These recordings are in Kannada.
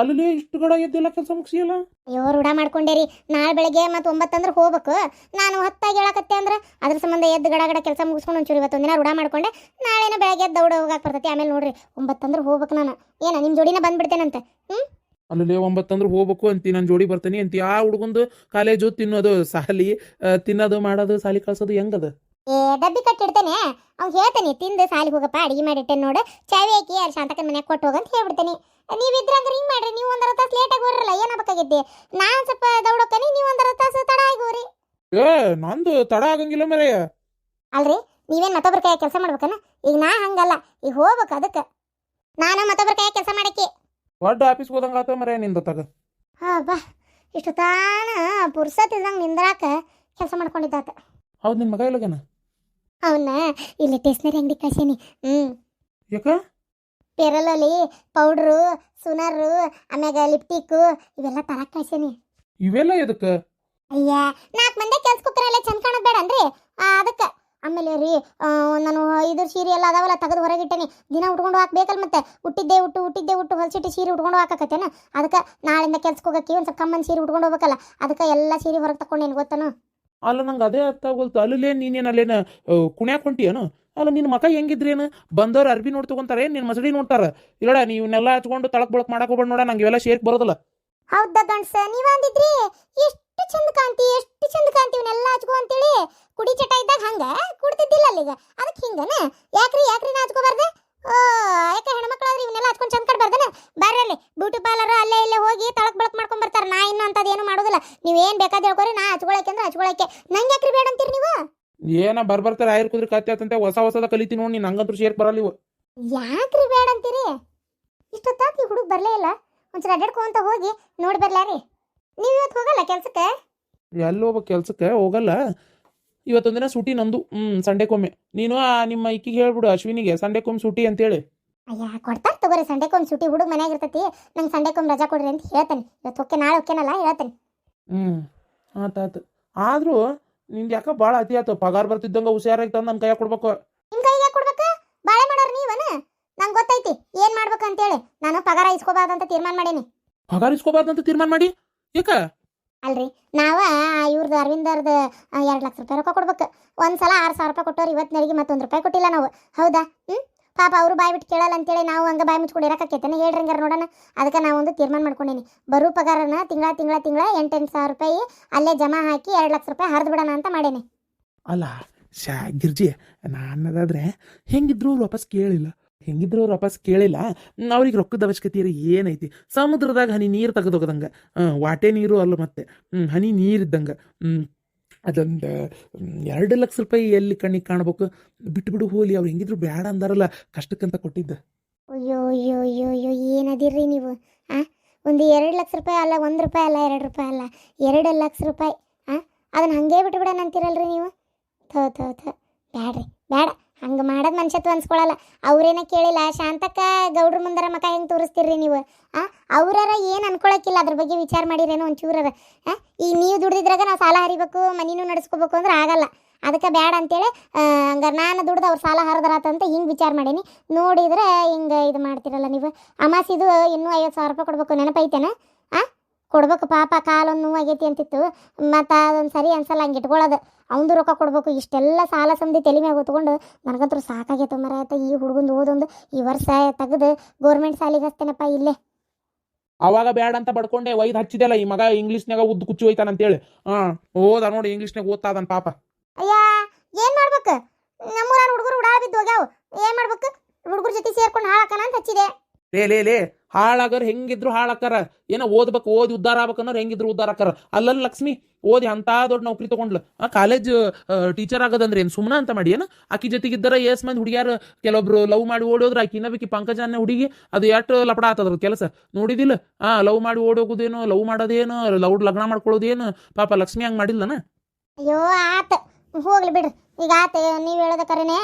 ಅಲ್ಲಿ ಇಷ್ಟು ಗಡ ಎದ್ದೆಲ್ಲ ಕೆಲಸ ಮುಗಿಸಿಯಲ್ಲ? ಅಯ್ಯೋ ರೂಢ ಮಾಡ್ಕೊಂಡೇರಿ. ನಾಳೆ ಬೆಳಗ್ಗೆ ಮತ್ತೆ ಒಂಬತ್ತಂದ್ರೆ ಹೋಗ್ಬೇಕು. ನಾನು ಹತ್ತಾಗಿ ಹೇಳಕತ್ತೆ ಅಂದ್ರೆ ಅದ್ರ ಸಂಬಂಧ ಎದ್ದು ಗಡ ಗಡ ಕೆಲಸ ಮುಗಿಸ್ಕೊಂಡು ಒಂಚೂರು ಇವತ್ತೊಂದಿನ ರೂಢ ಮಾಡ್ಕೊಂಡೆ. ನಾಳೆನ ಬೆಳಗ್ಗೆ ಎದ್ದು ದೌಡ ಹೋಗಕ್ಕೆ ಬರ್ತೈತಿ. ಆಮೇಲೆ ನೋಡ್ರಿ ಒಂಬತ್ತಂದ್ರೆ ಹೋಗ್ಬೇಕು ನಾನು. ಏನ ನಿಮ್ಮ ಜೋಡಿನ ಬಂದ್ಬಿಡ್ತೇನಂತೆ? ಹ್ಞೂ ಅಲ್ಲಿ ಒಂಬತ್ತಂದ್ರೆ ಹೋಗ್ಬೇಕು ಅಂತಿ. ನನ್ನ ಜೋಡಿ ಬರ್ತೀನಿ ಅಂತಿ. ಆ ಹುಡುಗಂದು ಕಾಲೇಜು ತಿನ್ನೋದು ಸಾಲಿ ತಿನ್ನೋದು ಮಾಡೋದು ಸಾಲಿ ಕಳ್ಸೋದು ಹೆಂಗದ? ಏ ಡಬ್ಬಿ ಕಟ್ಟಿಡ್ತೇನೆ. ಅವ್ನು ಹೇಳ್ತೇನೆ ತಿಂದು ಸಾಲಿಗೆ ಹೋಗಪ್ಪ ಅಡಿಗೆ ಮಾಡಿಟ್ಟೆ ನೋಡು. ಚಾವಿ ಹಾಕಿ ಯಾರು ಶಾಂತಕನ ಮನ್ಯಾಗ ಕೊಟ್ಟು ಹೋಗಂತ ಹೇಳ್ಬಿಡ್ತೇನೆ. ನೀವಿದ್ರೆ ಅಂದ್ರೆ ಹಿಂಗೆ ಮಾಡ್ರಿ ನೀವು ಒಂದರ ತಾಸು ಲೇಟಾಗಿ ಏನಾಗಬೇಕಾಗೈತಿ ನಾನು ಸ್ವಲ್ಪ ದೌಡಕ್ಕನಿ ನೀವು ಒಂದರ ತಾಸು ತಡ ಆಗೋರಿ ಏ ನಂದು ತಡ ಆಗಂಗಿಲ್ಲ ಮರೆಯ ಅಲ್ರಿ ನೀವೇನು ಮತ್ತೊಬ್ಬರ ಕೈ ಕೆಲಸ ಮಾಡ್ಬೇಕನ? ಈಗ ನಾ ಹಂಗಲ್ಲ ಈಗ ಹೋಗ್ಬೇಕು ಅದಕ್ಕೆ. ನಾನು ಮತ್ತೊಬ್ಬರ ಕೈ ಕೆಲಸ ಮಾಡಕ್ಕೆ. ದೊಡ್ಡ ಆಫೀಸ್ ಹೋದಂಗ ಆತ ಮರೆಯ ನಿಂದ ತಗ. ಹಾ ಬಾ ಇಷ್ಟು ತಾನ ಪುರ್ಸತ್ ಇದ್ದಂಗೆ ನಿಂದ್ರಾಕ ಕೆಲಸ ಮಾಡ್ಕೊಂಡಿದ್ದಾತ. ಹೌದು ನಿಮ್ಮ ಮಗ ಇಲ್ಲಗನ? ಅವನ್ನ ಇಲ್ಲಿ ಟೇಸ್ನರಿ ಅಂಗಡಿ ಕಳ್ಸೀನಿ. ಹ್ಞೂ ಯಾಕ? ಪೆರಲಲ್ಲಿ ಪೌಡ್ರು ಸುನರು ಆಮ್ಯಾಗ ಲಿಪ್ಟಿಕ್ಕು ಇವೆಲ್ಲ ತರಕ್ ಕಳ್ಸೀನಿ ಇವೆಲ್ಲ ಎದಕ್ಕೆ? ಅಯ್ಯ ನಾಲ್ಕು ಮಂದಿ ಕೆಲ್ಸ ಕುಕ್ಕರೆಲ್ಲ ಚಂದ ಕಾಣೋದು ಬೇಡನ್ರಿ ಅದಕ್ಕೆ. ಆಮೇಲೆ ರೀ ನಾನು ಇದು ಸೀರೆ ಎಲ್ಲ ಅದಾವಲ್ಲ ತೆಗೆದು ಹೊರಗಿಟ್ಟೇನಿ ದಿನ ಉಟ್ಕೊಂಡು ಹಾಕ್ಬೇಕಲ್ಲ ಮತ್ತೆ? ಹುಟ್ಟಿದ್ದೆ ಉಟ್ಟು ಹುಟ್ಟಿದ್ದೆ ಉಟ್ಟು ಹೊಲಸಿಟ್ಟು ಸೀರೆ ಉಟ್ಕೊಂಡು ಹಾಕಕತ್ತೇನ ಅದಕ್ಕೆ ನಾಳಿಂದ ಕೆಲ್ಸಕ್ಕೆ ಹೋಗಕ್ಕೆ ಒಂದು ಸ್ವಲ್ಪ ಕಮ್ಮನ್ ಸೀರೆ ಉಟ್ಕೊಂಡು ಹೋಗಬೇಕಲ್ಲ ಅದಕ್ಕೆ ಎಲ್ಲ ಸೀರೆ ಹೊರಗೆ ತಗೊಂಡೇನು ಗೊತ್ತನು? ಅಲ್ಲ ನಂಗೆ ಅದೇ ಅರ್ಥ ಆಗೋಲ್ತು. ಅಲ್ಲೇ ನೀನೇನು ಅಲ್ಲೇನ ಕುಣ್ಯಾಕ್ ಹೊಂಟಿಯೇನು? ಅಲ್ಲ ನಿನ್ನ ಮಕ ಹೆಂಗಿದ್ರೇನು? ಬಂದವ್ರು ಅರ್ಬಿ ನೋಡಿ ತಗೊಂತಾರೆ ನಿನ್ನ ಮಸಡಿ ನೋಡ್ತಾರ. ಇಲ್ಲಡ ನೀವನ್ನೆಲ್ಲ ಹಚ್ಕೊಂಡು ತಳಕ್ ಬಳಕ್ ಮಾಡಕ್ ಹೋಗ್ಬೇಡ ನೋಡ, ನಂಗೆ ಇವೆಲ್ಲ ಶೇಕ್ ಬರೋದಿಲ್ಲ. ಹೌದಾ ಗಂಡ್ಸ ನೀವು ಅಂದಿದ್ರಿ ಎಷ್ಟು ಚಂದ ಕಾಣ್ತಿ, ಎಷ್ಟು ಚಂದ ಕಾಣ್ತಿ ಇವನ್ನೆಲ್ಲ ಹಚ್ಕೋ ಅಂತೇಳಿ? ಕುಡಿ ಚಟ ಇದ್ದಾಗ ಹಂಗ ಕುಡ್ತಿದ್ದಿಲ್ಲ ಅಲ್ಲಿಗ ಅದಕ್ಕೆ ಹಿಂಗನ? ಯಾಕ್ರಿ ಯಾಕ್ರಿ ನಾ ಹಚ್ಕೋಬಾರ್ದೆ? ಯಾಕೆ ಹೆಣ್ಮಕ್ಳಾದ್ರೆ ಇವನ್ನೆಲ್ಲ ಹಚ್ಕೊಂಡು ಚಂದ ಕಟ್ಬಾರ್ದನ? ಬರ್ರಲ್ಲಿ ಬ್ಯೂಟಿ ಪಾರ್ಲರ್ ಅಲ್ಲೇ ಇಲ್ಲೇ ಹೋಗಿ ತಳಕ್ ಬಳಕ್ ಮಾಡ್ಕೊಂಡ್ ಬರ್ತಾರೆ. ನಾ ಇನ್ನು ಅಂತದ್ ಏನು ಮಾಡೋದಿಲ್ಲ. ನೀವೇನ್ ಬೇಕಾದ ಹೇಳ್ಕೊರಿ, ನಾ ಹಚ್ಕೊಳಕ್ಕೆ ಅಂದ್ರೆ ಹಚ್ಕೊಳಕ್ಕೆ. ನಂಗೆ ಯಾಕ್ರಿ ಬೇಡ ಅಂತೀರಿ ನೀವು? ಏನ ಬರ್ಬರ್ತಾರೆ ಆಯ್ರ್ ಕುದ್ರಿ ಕತ್ತೆ ಆತಂತೆ ಹೊಸ ಹೊಸದ ಕಲಿತೀನಿ ನೋಡಿ ನೀನು ಹಂಗಂತೂ ಶೇಕ್ ಬರಲ್ಲ ಇವು. ಯಾಕ್ರಿ ಬೇಡ ಅಂತೀರಿ? ಇಷ್ಟೊತ್ತಾತ್ ಈ ಹುಡುಗ ಬರ್ಲೇ ಇಲ್ಲ. ಒಂಚೂರು ಅಡ್ಡಾಡ್ಕೊಂತ ಹೋಗಿ ನೋಡಿ ಬರ್ಲಾರಿ ನೀವು ಇವತ್ತು ಹೋಗಲ್ಲ ಕೆಲ್ಸಕ್ಕೆ? ಎಲ್ಲಿ ಹೋಗ್ಬೇಕು ಕೆಲ್ಸಕ್ಕೆ? ಹೋಗಲ್ಲ. ಇವತ್ತೊಂದಿನ ಸೂಟಿ ನಂದು. ಹ್ಞೂ ಸಂಡೆಕೊಮ್ಮೆ. ನೀನು ಆ ನಿಮ್ಮ ಇಕ್ಕಿಗೆ ಹೇಳ್ಬಿಡು ಅಶ್ವಿನಿಗೆ. ಸಂಡೆಕೊಮ್ಮೆ ಸೂಟಿ ಅಂತೇಳಿ. ಅಯ್ಯ ಕೊಡ್ತಾರ ತಗೋರಿ. ಸಂಡೆಕೊಮ್ಮೆ ಸುಟಿ ಹುಡುಗ ಮನ್ಯಾಗ ಇರ್ತೈತಿ. ನಂಗೆ ಸಂಡೆಕೊಮ್ಮೆ ರಜಾ ಕೊಡ್ರಿ ಅಂತ ಹೇಳ್ತೇನೆ. ಇವತ್ತು ಓಕೆ ನಾಳೆ ಓಕೆನಲ್ಲ ಹ್ಮ್ ಹ್ಞೂ ಆತಾತು ಆದರೂ ನಿಂಗೆ ಯಾಕ ಭಾಳ ಅತಿ ಆತು? ಪಗಾರ ಬರ್ತಿದ್ದಂಗ ಹುಷಾರಾಗಿ ತಂದು ನನ್ನ ಕೈಯಾಗ ಕೊಡ್ಬೇಕು. ನಿಮ್ ಕೈಗೆ ಕೊಡ್ಬೇಕು? ಬಾಳೆ ಮಾಡೋರು ನೀವನ? ನಂಗೆ ಗೊತ್ತೈತಿ ಏನ್ ಮಾಡ್ಬೇಕು ಅಂತೇಳಿ. ನಾನು ಪಗಾರ ಇಸ್ಕೋಬಾರ್ದಂತ ತೀರ್ಮಾನ ಮಾಡೇನಿ. ಪಗಾರ ಅಂತ ತೀರ್ಮಾನ ಮಾಡಿ? ಯಾಕ ಅಲ್ರಿ ನಾವ ಇವ್ರದ್ದು ಅರವಿಂದರ್ದು ಎರಡು ಲಕ್ಷ ರೂಪಾಯಿ ರೊಕ್ಕ ಕೊಡ್ಬೇಕು. ಒಂದ್ಸಲ ಆರು ಸಾವಿರ ರೂಪಾಯಿ ಕೊಟ್ಟವ್ರು ಮತ್ತೆ ಮತ್ತೊಂದು ರೂಪಾಯಿ ಕೊಟ್ಟಿಲ್ಲ ನಾವು. ಹೌದಾ? ಹ್ಞೂ ಪಾಪ ಅವರು ಬಾಯ್ ಬಿಟ್ಟು ಕೇಳಲ್ಲ ಅಂತೇಳಿ ನಾವು ಹಂಗೆ ಬಾಯಿ ಮುಚ್ಕೊಂಡು ಇರಕತ್ತೇನೆ ಹೇಳ್ರಿ ಹಂಗಾರೆ ನೋಡೋಣ. ಅದಕ್ಕೆ ನಾವು ಒಂದು ತೀರ್ಮಾನ ಮಾಡ್ಕೊಂಡೀನಿ. ಬರೋ ಪಗಾರನ ತಿಂಗಳ ತಿಂಗಳ ತಿಂಗಳ ಎಂಟೆಂಟು ಸಾವಿರ ರೂಪಾಯಿ ಅಲ್ಲೇ ಜಮಾ ಹಾಕಿ ಎರಡು ಲಕ್ಷ ರೂಪಾಯಿ ಹರಿದು ಬಿಡೋಣ ಅಂತ ಮಾಡೀನಿ. ಅಲ್ಲ ಶಾ ಗಿರ್ಜಿ, ನಾನದಾದ್ರೆ ಹೆಂಗಿದ್ರು ಅವ್ರು ವಾಪಸ್ ಕೇಳಿಲ್ಲ. ಹೆಂಗಿದ್ರು ಅವ್ರು ವಾಪಸ್ ಕೇಳಿಲ್ಲ. ಅವ್ರಿಗೆ ರೊಕ್ಕದ ಅವಶ್ಯಕತೆ ಇರೋ ಏನೈತಿ? ಸಮುದ್ರದಾಗ ಹನಿ ನೀರು ತೆಗೆದೋಗದಂಗೆ ವಾಟೆ ನೀರು ಅಲ್ಲ ಮತ್ತೆ. ಹನಿ ನೀರು ಇದ್ದಂಗೆ. ಅದೊಂದು ಎರಡು ಲಕ್ಷ ರೂಪಾಯಿ ಎಲ್ಲಿ ಕಣ್ಣಿಗೆ ಕಾಣಬೇಕು? ಬಿಟ್ಟು ಬಿಡು ಹೋಲಿ, ಅವ್ರು ಹೆಂಗಿದ್ರು ಬೇಡ ಅಂದಾರಲ್ಲ, ಕಷ್ಟಕ್ಕಂತ ಕೊಟ್ಟಿದ್ದ. ಅಯ್ಯೋ ಅಯ್ಯೋ ಅಯ್ಯೋ ಅಯ್ಯೋ, ಏನದಿರ್ರಿ ನೀವು, ಆ? ಒಂದು ಎರಡು ಲಕ್ಷ ರೂಪಾಯಿ ಅಲ್ಲ, ಒಂದು ರೂಪಾಯಿ ಅಲ್ಲ, ಎರಡು ರೂಪಾಯಿ ಅಲ್ಲ, ಎರಡು ಲಕ್ಷ ರೂಪಾಯಿ, ಆ? ಅದನ್ನ ಹಂಗೆ ಬಿಟ್ಟು ಬಿಡೋಣ ಅಂತೀರಲ್ರಿ ನೀವು? ಥೋ ಥೋ ಥೋ, ಬ್ಯಾಡ್ರಿ ಬೇಡ ಹಂಗೆ ಮಾಡೋದು ಮನುಷ್ಯತ್ವ ಅನ್ಸ್ಕೊಳಲ್ಲ. ಅವ್ರೇನ ಕೇಳಿಲ್ಲ, ಶಾಂತಕ್ಕ, ಗೌಡ್ರ ಮುಂದರ ಮಕ ಹೆಂಗೆ ತೋರಿಸ್ತೀರಿ ನೀವು? ಆ, ಅವ್ರಾರ ಏನು ಅನ್ಕೊಳಕ್ಕಿಲ್ಲ, ಅದ್ರ ಬಗ್ಗೆ ವಿಚಾರ ಮಾಡಿರೇನೋ ಒಂಚೂರ ಆ ಈಗ ನೀವು ದುಡ್ದಿದ್ರಾಗ ನಾವು ಸಾಲ ಹರಿಬೇಕು, ಮನಿನೂ ನಡೆಸ್ಕೋಬೇಕು ಅಂದ್ರೆ ಆಗಲ್ಲ. ಅದಕ್ಕೆ ಬ್ಯಾಡ ಅಂತೇಳಿ ಹಂಗ ನಾನು ದುಡ್ದು ಅವ್ರು ಸಾಲ ಹರಿದ್ರಾತಂತ ಹಿಂಗೆ ವಿಚಾರ ಮಾಡೀನಿ. ನೋಡಿದ್ರೆ ಹಿಂಗೆ ಇದು ಮಾಡ್ತಿರಲ್ಲ ನೀವು. ಅಮಾಸಿದು ಇನ್ನೂ ಐವತ್ತು ಸಾವಿರ ರೂಪಾಯಿ ಕೊಡ್ಬೇಕು, ನೆನಪೈತೇನ? ಕೊಡ್ಬೇಕು ಪಾಪ ಕಾಲೊಂದು ನೋವಾಗೈತಿ ಅಂತಿತ್ತು. ಮತ್ತು ಅದೊಂದು ಸರಿ ಅನ್ಸಲ್ಲ ಹಂಗೆ ಇಟ್ಕೊಳ್ಳೋದು ಅವಂದು ರೊಕ್ಕ ಕೊಡ್ಬೇಕು ಇಷ್ಟೆಲ್ಲ ಸಾಲ ಸಂದಿ ತಲೆ ಮ್ಯಾಗ ಹೊತ್ಕೊಂಡು ನನಗಂತೂ ಸಾಕಾಗೈತೆ ಮರ ಈ ಹುಡುಗಂದು ಓದೊಂದು ಈ ವರ್ಷ ತೆಗೆದು ಗೌರ್ಮೆಂಟ್ ಸಾಲಿಗೆ ಹಚ್ತೇನಪ್ಪ ಇಲ್ಲೇ. ಅವಾಗ ಬೇಡ ಅಂತ ಬಡ್ಕೊಂಡೆ ಒಯ್ದು ಹಚ್ಚಿದೆಲ್ಲ ಈ ಮಗ ಇಂಗ್ಲೀಷ್ನಾಗ ಉದ್ದು ಕುಚ್ಚು ಹೋಯ್ತಾನ ಅಂತೇಳಿ ಹಾಂ ಓದ ನೋಡಿ ಇಂಗ್ಲೀಷ್ನಾಗ ಓದ್ತಾ ಅದನ್ ಪಾಪ. ಅಯ್ಯ ಏನು ಮಾಡ್ಬೇಕು? ನಮ್ಮೂರ ಹುಡುಗರು ಉಡಾಳ ಬಿದ್ದು ಹೋಗ್ಯಾವ ಏನು ಮಾಡ್ಬೇಕು? ಹುಡುಗರ ಜೊತೆ ಸೇರ್ಕೊಂಡು ಹಾಳಾಕನ ಅಂತ ಹಚ್ಚಿದೆ. ಲೇ ಲೇ ಲೇ ಹಾಳಾಗರ್ ಹೆಂಗಿದ್ರು ಹಾಳಾಕಾರ. ಏನೋ ಓದ್ಬೇಕು, ಓದಿ ಉದ್ದಾರ ಆಗ್ಬೇಕನ್ನೋರು ಹೆಂಗಿದ್ರು ಉದ್ದಾರ ಆಕಾರ ಅಲ್ಲಲ್ಲಿ ಲಕ್ಷ್ಮಿ ಓದಿ ಅಂತ ದೊಡ್ಡ ನೌಕರಿ ತಗೊಂಡ್ಲು. ಆ ಕಾಲೇಜ್ ಟೀಚರ್ ಆಗೋದಂದ್ರೆ ಏನು ಸುಮ್ಮನೆ ಅಂತ ಮಾಡಿ, ಏನು? ಆಕಿ ಜೊತೆಗಿದ್ದರ ಏಸ್ ಮಂದಿ ಹುಡುಗಿಯಾರು ಕೆಲವೊಬ್ರು ಲವ್ ಮಾಡಿ ಓಡೋದ್ರ, ಆಕಿ ಇನ್ನೊಬ್ಬಕಿ ಪಂಕಜಾನೆ ಹುಡುಗಿ, ಅದು ಎಷ್ಟು ಲಪಡ ಆತದ್ರ ಕೆಲಸ. ನೋಡಿದಿಲ್ಲ. ಆ, ಲವ್ ಮಾಡಿ ಓಡೋಗೋದೇನು, ಲವ್ ಮಾಡೋದೇನು ಲವ್ ಲಗ್ನ ಮಾಡ್ಕೊಳ್ಳೋದೇನು ಪಾಪ ಲಕ್ಷ್ಮಿ ಹಂಗೆ ಮಾಡಿಲ್ಲನ? ಅಯ್ಯೋ, ಆತ. ಹೋಗ್ಲಿ ಬಿಡ್ರಿ. ಈಗ ಆತ ನೀವು ಹೇಳೋದ ಕರೆನೆ.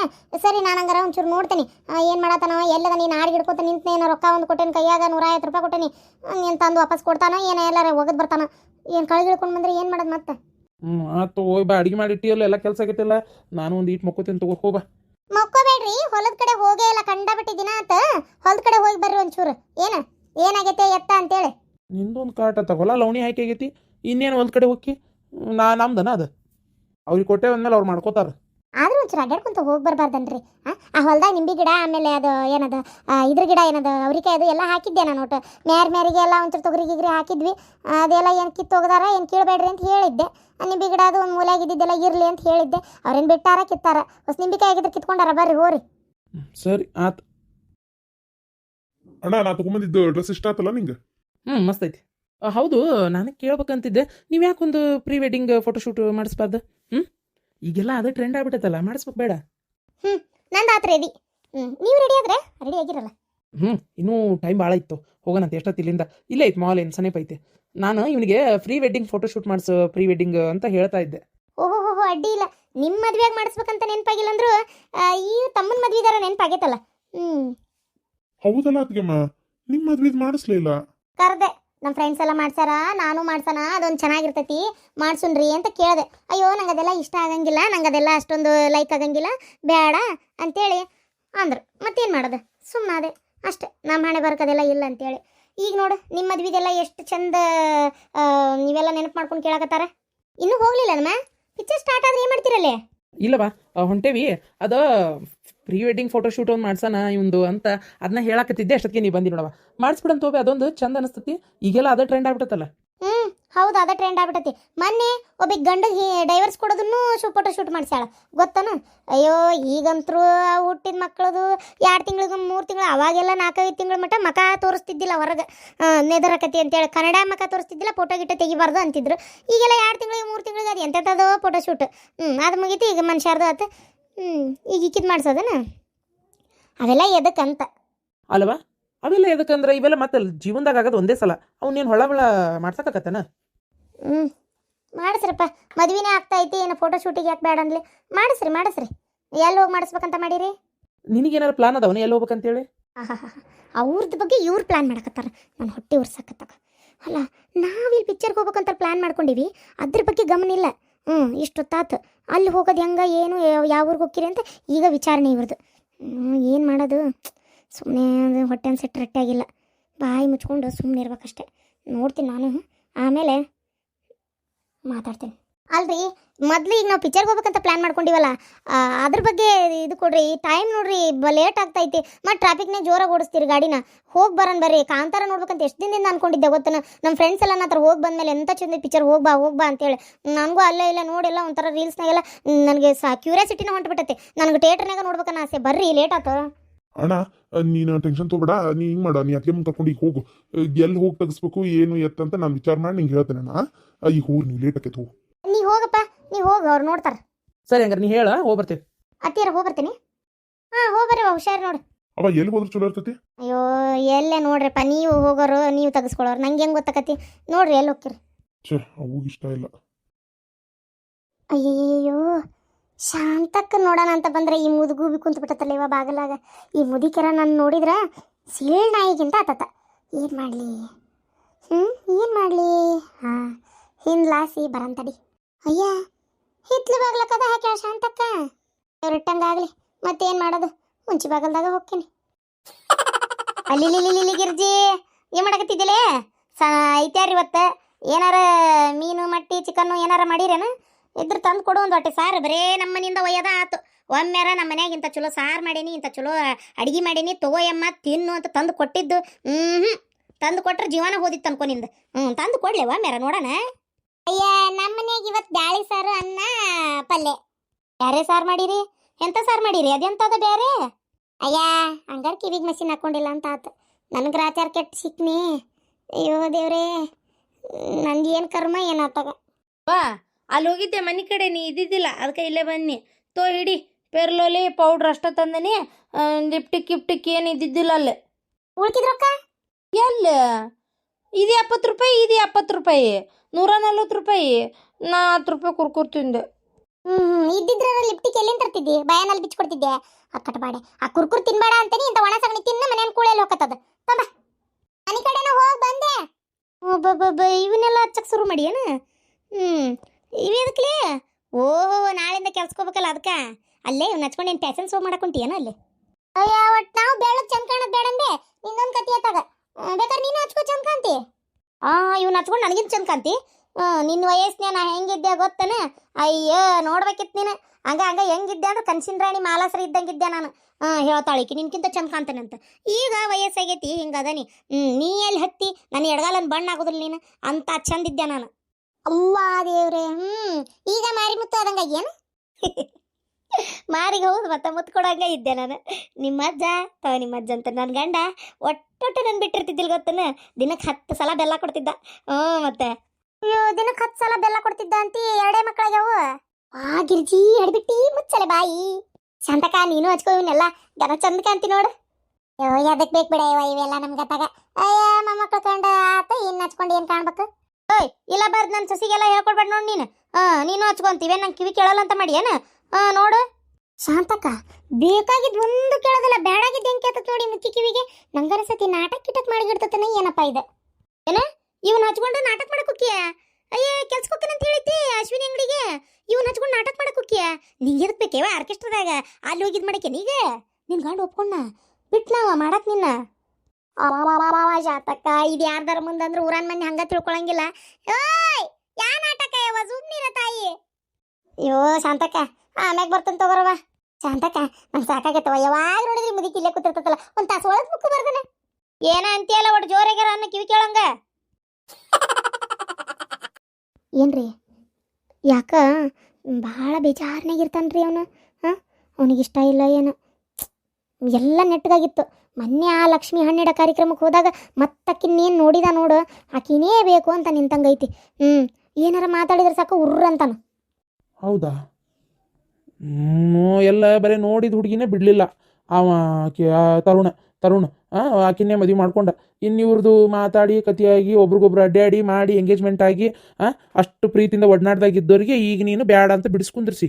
ಸರಿ ನಾನು ಹಂಗಾರ ಒಂಚೂರು ನೋಡ್ತೀನಿ. ಏನು ಮಾಡತ್ತಾನವ ಎಲ್ಲದ ನೀನು ಆಡಿ ಹಿಡ್ಕೊತ ನಿಂತೇನೋ ರೊಕ್ಕ ಒಂದು ಕೊಟ್ಟೇನಿ ಕೈಯಾಗ ನೂರ ಐವತ್ತು ರೂಪಾಯಿ ಕೊಟ್ಟೇನಿ. ನೀನು ತಂದು ವಾಪಸ್ ಕೊಡ್ತಾನೋ ಏನೋ ಎಲ್ಲಾರ ಒಗದು ಬರ್ತಾನ. ಏನು ಕಳ್ಗಿ ಹಿಡ್ಕೊಂಡು ಬಂದ್ರೆ ಏನು ಮಾಡೋದು ಮತ್ತೆ? ಹ್ಞೂ ಆತು ಹೋಗಿ ಬಾ ಅಡಿಗೆ ಮಾಡಿಟ್ಟಿಯಲ್ಲ ಎಲ್ಲ ಕೆಲಸ ಆಗೈತಿಲ್ಲ ನಾನು ಒಂದು ಇಟ್ಟು ಮಕ್ಕೋತೀನಿ ತಗೋ ಹೋಗ ಮಕ್ಕೋಬೇಡ್ರಿ ಹೊಲದ ಕಡೆ ಹೋಗೇ ಇಲ್ಲ ಕಂಡ ದಿನ ಆತ. ಹೊಲದ ಕಡೆ ಹೋಗಿ ಬರ್ರಿ ಒಂಚೂರು. ಏನು? ಏನಾಗೈತೆ ಎತ್ತ ಅಂತೇಳಿ. ನಿಂದೊಂದು ಕಾಟ ತಗೋಲ ಲವಣಿ ಹಾಕಿ ಆಗೈತಿ. ಇನ್ನೇನು ಹೊಲದ ಕಡೆ ಹೋಗಿ ನಾ ನಮ್ದನ ಅದು. ಅವ್ರಿಗೆ ಕೊಟ್ಟೆ ಅಂದ್ಮೇಲೆ ಅವ್ರು ಮಾಡ್ಕೋತಾರ. ಆದ್ರೂ ಒಂಚೂರು ಅಡ್ಡಾಡ್ಕೊಂತ ಹೋಗಿ ಬರಬಾರ್ದನ್ರಿ. ಆ ಹೊಲ್ದಾಗ ನಿಂಬೆ ಗಿಡ ಆಮೇಲೆ ಅದು ಏನದು ಇದ್ರ ಗಿಡ ಏನದು ಅವ್ರಿಕಾಯಿ ಅದು ಎಲ್ಲ ಹಾಕಿದ್ದೆ ನಾನು ಒಟ್ಟು. ಮ್ಯಾರ್ ಮ್ಯಾರಿಗೆ ಎಲ್ಲ ಒಂಚೂರು ತೊಗರಿ ಗಿಗ್ರಿ ಹಾಕಿದ್ವಿ. ಅದೆಲ್ಲ ಏನು ಕಿತ್ತು ಹೋಗದಾರ ಏನು ಕೀಳಬೇಡ್ರಿ ಅಂತ ಹೇಳಿದ್ದೆ. ಆ ನಿಂಬೆ ಗಿಡ ಅದು ಒಂದು ಮೂಲೆಯಾಗ ಆಗಿದ್ದೆಲ್ಲ ಇರಲಿ ಅಂತ ಹೇಳಿದ್ದೆ. ಅವ್ರೇನು ಬಿಟ್ಟಾರ ಕಿತ್ತಾರ. ಹೊಸ ನಿಂಬಿಕಾಯಿ ಆಗಿದ್ರೆ ಕಿತ್ಕೊಂಡಾರ ಬರ್ರಿ ಹೋರಿ. ಸರಿ ಆತ್. ಅಣ್ಣ ನಾ ತಗೊಂಬಂದಿದ್ದು ಡ್ರೆಸ್ ಇಷ್ಟ ಆತಲ್ಲ ನಿಂಗೆ? ಹ್ಞೂ ಮಸ್ತ್ ಐತಿ. ಹೌದು ನಾನು ಕೇಳ್ಬೇಕಂತಿದ್ದೆ. ನೀವು ಯಾಕೊಂದು ಪ್ರೀ ವೆಡ್ಡಿಂಗ್ ಫೋಟೋಶೂಟ್ ಮಾಡಿಸ್ಬಾರ್ದು? ಹ್ಞೂ ಈಗೆಲ್ಲ ಅದೇ ಟ್ರೆಂಡ್ ಆಗ್ಬಿಟ್ಟೈತಲ್ಲ ಮಾಡಿಸ್ಬೇಕು ಬೇಡ. ನಂದು ಆತ್ ರೆಡಿ ಹ್ಞೂ ನೀವು ರೆಡಿ ಆದ್ರೆ ರೆಡಿ ಆಗಿರಲ್ಲ. ಹ್ಞೂ ಇನ್ನೂ ಟೈಮ್ ಭಾಳ ಇತ್ತು. ಹೋಗೋಣಂತ ಎಷ್ಟೊತ್ತು ಇಲ್ಲಿಂದ ಇಲ್ಲೇ ಐತೆ ಮಾಲ್ ಏನು ಸನೇಪ ಐತೆ. ನಾನು ಇವನಿಗೆ ಫ್ರೀ ವೆಡ್ಡಿಂಗ್ ಫೋಟೋಶೂಟ್ ಮಾಡಿಸು ಪ್ರೀ ವೆಡ್ಡಿಂಗ್ ಅಂತ ಹೇಳ್ತಾ ಇದ್ದೆ. ಓಹೋ ಹೋ ಅಡ್ಡಿ ಇಲ್ಲ. ನಿಮ್ಮ ಮದ್ವೆಯಾಗ ಮಾಡಿಸ್ಬೇಕಂತ ನೆನಪಾಗಿಲ್ಲ ಅಂದ್ರು ಆ, ಈ ತಮ್ಮನ ಮದ್ವಿದಾರ ನೆನಪಾಗೈತಲ್ಲ. ಹ್ಞೂ ಹೌದಲ್ಲ ಅದ್ಗೆಮ್ಮ ನಿಮ್ಮ ಮದ್ವೆದ್ ಮಾಡಿಸ್ಲಿಲ್ಲ ಕರ್ದೆ. ನಮ್ಮ ಫ್ರೆಂಡ್ಸ್ ಎಲ್ಲ ಮಾಡ್ಸಾರ ನಾನು ಮಾಡ್ಸೋಣ ಅದೊಂದು ಚೆನ್ನಾಗಿರ್ತೈತಿ, ಮಾಡ್ಸುನ್ರಿ ಅಂತ ಕೇಳಿದೆ. ಅಯ್ಯೋ ನಂಗೆ ಅದೆಲ್ಲ ಇಷ್ಟ ಆಗಂಗಿಲ್ಲ ನಂಗೆ ಅದೆಲ್ಲ ಅಷ್ಟೊಂದು ಲೈಕ್ ಆಗಂಗಿಲ್ಲ ಬೇಡ ಅಂತೇಳಿ ಅಂದ್ರು. ಮತ್ತೇನು ಮಾಡೋದು? ಸುಮ್ಮನಾದೆ ಅಷ್ಟೆ ನಮ್ಮ ಹಣೆ ಬರ್ಕದೆಲ್ಲ ಇಲ್ಲ ಅಂತೇಳಿ. ಈಗ ನೋಡು ನಿಮ್ಮ ಮದ್ವಿದೆಲ್ಲ ಎಷ್ಟು ಚಂದ ನೀವೆಲ್ಲ ನೆನಪು ಮಾಡ್ಕೊಂಡು ಕೇಳಕತ್ತಾರ? ಇನ್ನೂ ಹೋಗಲಿಲ್ಲ ಅದಮ್ಮ ಪಿಕ್ಚರ್ ಸ್ಟಾರ್ಟ್ ಆದರೆ ಏನು ಮಾಡ್ತೀರಲ್ಲೇ? ಇಲ್ಲವಾ ಹೊಂಟೇವಿ. ಅದ ಪ್ರೀ ವೆಡ್ಡಿಂಗ್ ಫೋಟೋಶೂಟ್ ಒಂದು ಮಾಡ್ಸೋಣ ಇವಂದು ಅಂತ ಅದನ್ನ ಹೇಳಕತ್ತಿದ್ದೆ, ಅಷ್ಟೊತ್ತಿಗೆ ನೀ ಬಂದಿ ನೋಡವ ಮಾಡಿಸ್ಬಿಡಂತ ಹೋಗಿ ಅದೊಂದು ಚಂದ ಅನಿಸ್ತತಿ. ಈಗೆಲ್ಲ ಅದೇ ಟ್ರೆಂಡ್ ಆಗ್ಬಿಟ್ಟತಲ್ಲ ಹ್ಮ್ ಹೌದು, ಅದ ಟ್ರೆಂಡ್ ಆಗ್ಬಿಟ್ಟತಿ ಮೊನ್ನೆ ಒಬ್ಬ ಗಂಡಗೆ ಡೈವರ್ಸ್ ಕೊಡೋದನ್ನು ಶೂ ಫೋಟೋ ಶೂಟ್ ಮಾಡಿಸ್ಯಾಳ. ಗೊತ್ತನ? ಅಯ್ಯೋ, ಈಗಂತರೂ ಹುಟ್ಟಿದ ಮಕ್ಕಳದು ಎರಡು ತಿಂಗಳಿಗೆ, ಮೂರು ತಿಂಗಳು, ಅವಾಗೆಲ್ಲ ನಾಲ್ಕೈದು ತಿಂಗಳ ಮಟ್ಟ ಮಖ ತೋರಿಸ್ತಿದ್ದಿಲ್ಲ ಹೊರಗೆ. ನೆದರಕತಿ ಅಂತೇಳಿ. ಕನ್ನಡ ಮಖ ತೋರಿಸ್ತಿದ್ದಿಲ್ಲ ಫೋಟೋ ಗಿಟ್ಟ ತೆಗಿಬಾರ್ದು ಅಂತಿದ್ರು. ಈಗೆಲ್ಲ ಎರಡು ತಿಂಗಳಿಗೆ, ಮೂರು ತಿಂಗಳಿಗೆ ಅದು ಎಂತದೋ ಫೋಟೋ ಶೂಟ್ ಹ್ಞೂ ಅದು ಮುಗೀತು, ಈಗ ಮನುಷ್ಯರ್ದು ಆತು. ಹ್ಞೂ ಈಗ ಇಕ್ಕಿದ್ ಮಾಡ್ಸೋದನ? ಅವೆಲ್ಲ ಎದಕ್ಕಂತ. ಅಲ್ವಾ? ಅವೆಲ್ಲ ಎದಕ್ಕಂದ್ರೆ ಇವೆಲ್ಲ ಮತ್ತೆ ಜೀವನದಾಗ ಆಗೋದು ಒಂದೇ ಸಲ. ಅವನೇನು ಹೊಳ ಹೊಳ ಮಾಡ್ಸಕತ್ತನ ಹ್ಞೂ ಮಾಡಿಸ್ರಪ್ಪ. ಮದುವೆನೇ ಆಗ್ತೈತಿ ಐತಿ ಏನು ಫೋಟೋ ಶೂಟಿಗೆ ಯಾಕೆ ಬೇಡ ಅನ್ಲಿ ಮಾಡಿಸ್ರಿ ಮಾಡಿಸ್ರಿ. ಎಲ್ಲಿ ಹೋಗಿ ಮಾಡಿಸ್ಬೇಕಂತ ಮಾಡಿರಿ? ನಿನಗೇನಾರು ಪ್ಲಾನ್ ಅದಾವನ ಎಲ್ಲಿ ಹೋಗ್ಬೇಕಂತೇಳಿ? ಅವ್ರದ್ದು ಬಗ್ಗೆ ಇವ್ರು ಪ್ಲ್ಯಾನ್ ಮಾಡಕತ್ತಾರ. ನಾನು ಹೊಟ್ಟೆ ಉರ್ಸಕತ್ತಾಗ ಅಲ್ಲ ನಾವಿಲ್ಲಿ ಪಿಕ್ಚರ್ಗೆ ಹೋಗ್ಬೇಕಂತ ಪ್ಲ್ಯಾನ್ ಮಾಡ್ಕೊಂಡಿವಿ. ಅದ್ರ ಬಗ್ಗೆ ಗಮನ ಇಲ್ಲ. ಹ್ಞೂ ಇಷ್ಟೊತ್ತಾತು ಅಲ್ಲಿ ಹೋಗೋದು ಹೆಂಗೆ ಏನು ಯಾವ- ಊರಿಗೆ ಹೋಗ್ತೀರಿ ಅಂತ ಈಗ ವಿಚಾರಣೆ ಇವ್ರದ್ದು ಏನು ಮಾಡೋದು? ಸುಮ್ಮನೆ ಅದು ಹೊಟ್ಟೆ ಅನ್ಸೆಟ್ ರಟ್ಟಾಗಿಲ್ಲ ಬಾಯಿ ಮುಚ್ಕೊಂಡು ಸುಮ್ಮನೆ ಇರ್ಬೇಕಷ್ಟೆ. ನೋಡ್ತೀನಿ ನಾನು. ಆಮೇಲೆ ಮಾತಾಡ್ತೀನಿ. ಅಲ್ರಿ, ಮೊದ್ಲು ಈಗ ನಾವು ಪಿಕ್ಚರ್ಗೆ ಹೋಗ್ಬೇಕಂತ ಪ್ಲ್ಯಾನ್ ಮಾಡ್ಕೊಂಡಿವಲ್ಲ ಅದ್ರ ಬಗ್ಗೆ ಇದು ಕೊಡ್ರಿ ಟೈಮ್ ನೋಡ್ರಿ ಲೇಟ್ ಆಗ್ತೈತಿ. ಮತ್ತು ಟ್ರಾಫಿಕ್ನೇ ಜೋರಾಗಿ ಓಡಿಸ್ತೀರಿ ಗಾಡಿನ. ಹೋಗಿ ಬರೋಣ ಬರ್ರಿ, ಕಾಂತಾರ ನೋಡ್ಬೇಕಂತ ಎಷ್ಟು ದಿನದಿಂದ ಅನ್ಕೊಂಡಿದ್ದೆ ಗೊತ್ತನ? ನಮ್ಮ ಫ್ರೆಂಡ್ಸ್ ಎಲ್ಲ ನಾತ್ರ ಹೋಗಿ ಬಂದ್ಮೇಲೆ ಎಂಥ ಚಂದ ಪಿಕ್ಚರ್ ಹೋಗ್ಬಾ ಹೋಗ್ಬಾ ಅಂತೇಳಿ. ನನಗೂ ಅಲ್ಲೇ ಇಲ್ಲ ನೋಡಿಲ್ಲ ಒಂಥರ ರೀಲ್ಸ್ನಾಗೆಲ್ಲ ನನಗೆ ಸಾ ಕ್ಯೂರಿಯಾಸಿಟಿನ ಹೊಂಟ್ಬಿಟ್ಟೈತೆ ನನಗೆ ಥಿಯೇಟರ್ನಾಗ ನೋಡ್ಬೇಕನ್ನ ಆಸೆ. ಬರ್ರಿ ಲೇಟ್ ಆತ? ಅಣ್ಣ, ನೀನು ಟೆನ್ಷನ್ ತೊಗೊಬೇಡ, ನೀ ಹಿಂಗೆ ಮಾಡ, ನೀ ಅತ್ಗೆ ಕರ್ಕೊಂಡು ಈಗ ಹೋಗು. ಎಲ್ಲಿ ಹೋಗಿ ತೆಗಿಸ್ಬೇಕು, ಏನು ಎತ್ತ ಅಂತ ನಾನು ವಿಚಾರ ಮಾಡಿ ನಿಂಗೆ ಹೇಳ್ತೇನೆ ಅಣ್ಣ. ಈಗ ಹೋಗ್ರಿ ನೀವು ಲೇಟ್ ಆಕೈತೆ ಹೋಗು. ನೀ ಹೋಗಪ್ಪ ನೀ ಹೋಗಿ ಅವ್ರು ನೋಡ್ತಾರ. ಸರಿ ಹಂಗಾರೆ ನೀ ಹೇಳ ಹೋಗಿ ಬರ್ತೀವಿ. ಅತ್ತಿಯರ ಹೋಗಿ ಬರ್ತೀನಿ. ಹಾಂ ಹೋಗಿ ಬರ್ರಿ ಹುಷಾರು ನೋಡಿ. ಅವ ಎಲ್ಲಿ ಹೋದ್ರೆ ಚಲೋ ಇರ್ತೈತಿ? ಅಯ್ಯೋ ಎಲ್ಲೇ ನೋಡ್ರಪ್ಪ ನೀವು ಹೋಗೋರು ನೀವು ತೆಗೆಸ್ಕೊಳ್ಳೋರು ನಂಗೆ ಹೆಂಗೆ ಗೊತ್ತಾಕತಿ ನೋಡ್ರಿ ಎಲ್ಲಿ ಹೋಗ್ತೀರಿ? ಛೇ ಅವು ಇಷ್ಟ ಇಲ್ಲ. ಅಯ್ಯಯ್ಯೋ ಶಾಂತಕ್ಕ ನೋಡೋಣ ಅಂತ ಬಂದ್ರೆ ಈ ಮುದುಗೂಬಿ ಬಿ ಬಿಟ್ಟತ್ತಲ್ಲ ಇವ ಬಾಗಲಾಗ. ಈ ಮುದಿಕೆರ ನನ್ನ ನೋಡಿದ್ರ ಸೀಳ್ ನಾಯಿಗಿಂತ ಆತತ. ಏನ್ ಮಾಡ್ಲಿ? ಹ್ಞೂ ಏನ್ ಮಾಡಲಿ? ಹಿಂದ್ಲಾಸಿ ಬರಂತಡಿ. ಅಯ್ಯ, ಹಿತ್ಲು ಬಾಗ್ಲಕ್ಕದ ಹಾಕ್ಯಾಳ ಶಾಂತಕ್ಕ. ಇವ್ರಿಟ್ಟಂಗಾಗಲಿ ಮತ್ತೇನು ಮಾಡೋದು? ಮುಂಚೆ ಬಾಗಲ್ದಾಗ ಹೋಗ್ತೀನಿ. ಅಲ್ಲಿ ಲಿಲಿ ಗಿರ್ಜಿ, ಏನು ಮಾಡಕತ್ತಿದ್ದಿಲ್ಲೇ ಸ ಐತ್ಯಾರ ಇವತ್ತು. ಏನಾರ ಮೀನು, ಮಟ್ಟಿ, ಚಿಕನ್ನು ಏನಾರ ಮಾಡಿರೇನು? ಇದ್ರ ತಂದು ಕೊಡು ಒಂದು ಹೊಟ್ಟೆ ಸಾರು. ಬರೇ ನಮ್ಮ ಮನೆಯಿಂದ ಒಯ್ಯದ ಆತು. ಒಮ್ಮೆರ ನಮ್ಮ ಮನ್ಯಾಗ ಇಂಥ ಚಲೋ ಸಾರು ಮಾಡೀನಿ ಇಂಥ ಚಲೋ ಅಡಿಗೆ ಮಾಡೀನಿ ತಗೋಯಮ್ಮ ತಿನ್ನು ಅಂತ ತಂದು ಕೊಟ್ಟಿದ್ದು. ಹ್ಞೂ ತಂದು ಕೊಟ್ರೆ ಜೀವನ ಹೋದಿತ್ತು ಅನ್ಕೊ ನಿಂದು. ಹ್ಞೂ ತಂದು ಕೊಡ್ಲೆ ಒಮ್ಮೆರ ನೋಡೋಣ. ಅಯ್ಯ ನಮ್ಮ ಇವತ್ತು ಬ್ಯಾಳಿ ಸಾರು ಅನ್ನ ಪಲ್ಯ. ಬೇರೆ ಸಾರು ಮಾಡಿರಿ? ಎಂತ ಸಾರು ಮಾಡಿರಿ? ಅದೆಂತದ ಬೇರೆ ಅಯ್ಯ ಹಂಗಾರೆ ಕಿವಿಗೆ ಮಷಿನ್ ಹಾಕೊಂಡಿಲ್ಲ ಅಂತ ಆತು. ನನಗೆ ರಾಚಾರ ಕೆಟ್ಟ ಸಿಕ್ನಿ. ಅಯ್ಯೋ ದೇವ್ರೇ ನಂದು ಏನು ಕರ್ಮ ಏನಾತಾಗ ಬಾ ಅಲ್ಲಿ ಹೋಗಿದ್ದೆ ಮನೆ ಕಡೆ ನೀ ಇದ್ದಿದ್ದಿಲ್ಲ ಅದಕ್ಕೆ ಇಲ್ಲೇ ಬನ್ನಿ. ತೋ ಹಿಡಿ ಪೆರ್ಲೋಲಿ ಪೌಡ್ರ್ ಅಷ್ಟ ತಂದನಿ ಲಿಪ್ಟಿಕ್ ಗಿಪ್ಟಿಕ್ ಏನು ಇದ್ದಿದ್ದಿಲ್ಲ ಅಲ್ಲಿ. ಉಳ್ಕಿದ್ರಕ್ಕ ಎಲ್ಲಿ ಇದು ಎಪ್ಪತ್ತು ರೂಪಾಯಿ ಇದು ಎಪ್ಪತ್ತು ರೂಪಾಯಿ. ನೂರ ನಲ್ವತ್ತು ರೂಪಾಯಿ. ನಾ ಹತ್ತು ರೂಪಾಯಿ ಕುರ್ಕುರ್ ತಿಂದೆ. ಹ್ಮ್ ಇದ್ದಿದ್ರ ಲಿಪ್ಟಿಕ್ ಎಲ್ಲಿಂದ ತರ್ತಿದ್ದಿ? ಬಯಾನಲ್ಲಿ ಬಿಚ್ಕೊಡ್ತಿದ್ದೆ ಆ ಬಾಡೆ. ಆ ಕುರ್ಕುರ್ ತಿನ್ಬೇಡ ಅಂತಾನೆ ಇಂತ ಒಣ ಸಗಣಿ ತಿನ್ನ ಮನೆಯನ್ ಕೂಳೆಲ್ಲಿ ಹೋಗತ್ತದ ತಂಬ ಮನೆ ಕಡೆನ ಹೋಗಿ ಬಂದೆ. ಒಬ್ಬೊಬ್ಬ ಇವನ್ನೆಲ್ಲ ಹಚ್ಚಕ್ ಶುರು ಮಾಡಿ ಏನು ಹ್ಮ್ ಇವೇದಕ್ಲೇ ಓಹೋ ನಾಳೆಯಿಂದ ಕೆಲ್ಸ್ಕೋಬೇಕಲ್ಲ ಅದಕ್ಕ ಅಲ್ಲೇ ಇವ್ನ ಹಚ್ಕೊಂಡು ಏನು ಶೋ ಮಾಡಕ್ ಏನೋ ಅಲ್ಲಿ? ಅಯ್ಯ ಒಟ್ಟು ನಾವು ಬೆಳಗ್ಗೆ ಚಂದ ಕಾಣೋದು ಬೇಡಂದೆ. ನಿನ್ನೊಂದು ಕತಿ ಆತಾಗ ಬೇಕಾದ್ರೆ ನೀನು ಹಚ್ಕೋ ಚಂದ ಕಾಂತಿ ಆ, ಇವ್ನ ಹಚ್ಕೊಂಡು ನನಗಿಂತ ಚಂದ ಕಾಂತಿ ನಿನ್ನ ವಯಸ್ಸಿನ ನಾ ಹೆಂಗಿದ್ದೆ ಗೊತ್ತನ? ಅಯ್ಯೋ ನೋಡ್ಬೇಕಿತ್ತು ನೀನು. ಹಂಗ ಹಂಗ ಹೆಂಗಿದ್ದೆ ಅಂದ್ರೆ ಕನ್ಸಿನ ರಾಣಿ ಮಾಲಾಸ್ರ ಇದ್ದಂಗಿದ್ದೆ ನಾನು. ಹಾಂ ಹೇಳ್ತಾಳಿಕಿ ನಿನ್ಕಿಂತ ಚಂದ ಕಾಣ್ತಾನಂತ ಈಗ ವಯಸ್ಸಾಗೈತಿ ಹಿಂಗೆ ಅದನಿ ಹ್ಞೂ ನೀ ಎಲ್ಲಿ ಹತ್ತಿ? ನನ್ನ ಎಡಗಾಲನ್ ಬಣ್ಣ ಆಗೋದಿಲ್ಲ ನೀನು. ಅಂತ ಚಂದಿದ್ದೆ ನಾನು. ಅವ್ವ ದೇವ್ರೆ ಹ್ಞೂ ಈಗ ಮಾರಿ ಮುತ್ತು ಆದಂಗ ಏನು ಮಾರಿಗೆ ಹೌದು ಮತ್ತೆ ಮುತ್ತು ಕೊಡಂಗ ಇದ್ದೆ ನಾನು. ನಿಮ್ಮ ಅಜ್ಜ ತವ ನಿಮ್ಮ ಅಜ್ಜ ಅಂತ ನನ್ನ ಗಂಡ ಒಟ್ಟೊಟ್ಟು ನನ್ನ ಬಿಟ್ಟಿರ್ತಿದ್ದಿಲ್ಲ ಗೊತ್ತನ? ದಿನಕ್ಕೆ ಹತ್ತು ಸಲ ಬೆಲ್ಲ ಕೊಡ್ತಿದ್ದ. ಹ್ಞೂ ಮತ್ತೆ. ಅಯ್ಯೋ, ದಿನಕ್ಕೆ ಹತ್ತು ಸಲ ಬೆಲ್ಲ ಕೊಡ್ತಿದ್ದ ಅಂತಿ ಎರಡೇ ಮಕ್ಕಳಾಗ್ಯಾವು. ಆ ಗಿರ್ಜಿ ಎಡ್ಬಿಟ್ಟಿ ಮುಚ್ಚಲೆ ಬಾಯಿ. ಚಂದಕ, ನೀನು ಹಚ್ಕೋ ಇವನ್ನೆಲ್ಲ. ದನ ಚಂದ ಅಂತಿ ನೋಡು. ಅಯ್ಯೋ ಅದಕ್ಕೆ ಬೇಕು ಬಿಡ ಇವ ಇವೆಲ್ಲ ನಮ್ಗೆ ಅತ್ತಾಗ ಅಯ್ಯ, ಮೊಮ್ಮಕ್ಳು ಕಂಡ ಆತ ಇನ್ನು ಹಚ್ಕೊಂಡು ಏನು ಕಾಣ್ಬೇಕು? ಓಯ್, ಇಲ್ಲ ಬರ್ದು ನನ್ನ ಸಸಿಗೆಲ್ಲ ಹೇಳ್ಕೊಡ್ಬೇಡ ನೋಡಿ ನೀನು. ಹಾಂ ನೀನು ಹಚ್ಕೊಂತೀವಿ ನಂಗೆ ಕಿವಿ ಕೇಳಲ್ಲ ಅಂತ ಮಾಡಿ ಏನು? ನೋಡು. ಶಾಂತಕ್ಕ ಬೇಕಾಗಿದ್ದು ಒಂದು ಕೇಳೋದಿಲ್ಲ ಬೇಡಾಗಿದ್ದು ಹೆಂಗೆ ಕೇಳ್ತತ್ ನೋಡಿ ಮುಚ್ಚಿ ಕಿವಿಗೆ. ನಂಗರ ಸತಿ ನಾಟಕ ಕಿಟಕ್ ಮಾಡಿಗಿಡ್ತತನ, ಏನಪ್ಪ ಇದು? ಏನ? ಇವನ್ ಹಚ್ಕೊಂಡು ನಾಟಕ ಮಾಡಕ್ ಹೋಕ್ಕಿಯ ಅಯ್ಯೇ ಕೆಲ್ಸಕ್ಕೆ ಹೋಗ್ತೀನಿ ಅಂತ ಹೇಳಿದ್ದೆ ಅಶ್ವಿನಿ ಅಂಗಡಿಗೆ? ಇವನ್ ಹಚ್ಕೊಂಡು ನಾಟಕ ಮಾಡಕ್ ಹೋಕ್ಕಿಯ ನಿಂಗೆ ಬೇಕೇವ ಆರ್ಕೆಸ್ಟ್ರಾದಾಗ? ಅಲ್ಲಿ ಹೋಗಿದ್ ಮಾಡಕ್ಕೆ ನೀಗ? ನಿನ್ ಗಂಡ ಒಪ್ಕೊಂಡ ಬಿಟ್ ನಾವ, ಮಾಡಕ್ ನಿನ್ನ? ಜಾತಕ್ಕ ಇದು ಯಾರ್ದಾರ ಮುಂದಂದ್ರೆ ಊರನ್ ಮಂದಿ ಹಂಗ ತಿಳ್ಕೊಳಂಗಿಲ್ಲ. ಏಯ್ ಯಾ ನಾಟಕ ಯಾವ ಸುಮ್ನಿರ ತಾಯಿ. ಅಯ್ಯೋ, ಶಾಂತಕ್ಕ. ಆಮ್ಯಾಗ ಬರ್ತಂತ ತಗೋರವ ಶಾಂತಕ್ಕ, ನಂಗೆ ಸಾಕಾಗತ್ತವ ಯಾವಾಗ ನೋಡಿದ್ರಿ ಮುದುಕಿ ಇಲ್ಲೇ ಕೂತಿರ್ತಲ್ಲ ಒಂದ್ ತಾಸು ಒಳಗ್ ಮುಕ್ಕು ಬರ್ದನೆ. ಏನ ಅಂತೀಯಲ್ಲ ಒಟ್ಟು ಜೋರಾಗ್ಯಾರ ಅನ್ನ ಕಿವಿ ಕೇಳಂಗ. ಏನ್ರಿ? ಯಾಕ? ಭಾಳ ಬೇಜಾರ್ನಾಗಿರ್ತಾನ್ರಿ ಅವನು. ಹಾಂ? ಅವನಿಗೆ ಇಷ್ಟ ಇಲ್ಲ ಏನು? ಎಲ್ಲ ನೆಟ್ಟಗಾಗಿತ್ತು ಮೊನ್ನೆ ಆ ಲಕ್ಷ್ಮಿ ಹಣ್ಣಿಡ ಕಾರ್ಯಕ್ರಮಕ್ಕೆ ಹೋದಾಗ ಮತ್ತಕ್ಕಿನ್ನೇನು ನೋಡಿದ ನೋಡು. ಆಕಿನೇ ಬೇಕು ಅಂತ ನಿಂತಂಗೈತಿ. ಹ್ಞೂ ಏನಾರ ಮಾತಾಡಿದ್ರೆ ಸಾಕು ಉರ್ರ್ ಅಂತಾನು. ಹೌದಾ? ಎಲ್ಲ ಬರೀ ನೋಡಿದ ಹುಡುಗಿನೇ ಬಿಡಲಿಲ್ಲ. ಅವ ತರುಣ ಆ ತರುಣ, ತರುಣ್ ಹಾಂ ಆಕಿನ್ನೇ ಮದುವೆ ಮಾಡ್ಕೊಂಡ. ಇನ್ನು ಇವ್ರದ್ದು ಮಾತಾಡಿ, ಕತಿಯಾಗಿ, ಒಬ್ರಿಗೊಬ್ರು ಅಡ್ಡಾಡಿ, ಮಾಡಿ ಎಂಗೇಜ್ಮೆಂಟ್ ಆಗಿ ಅಷ್ಟು ಪ್ರೀತಿಯಿಂದ ಒಡನಾಡ್ದಾಗಿದ್ದವ್ರಿಗೆ ಈಗ ನೀನು ಬ್ಯಾಡ ಅಂತ ಬಿಡಿಸ್ಕುಂದ್ರಿಸಿ.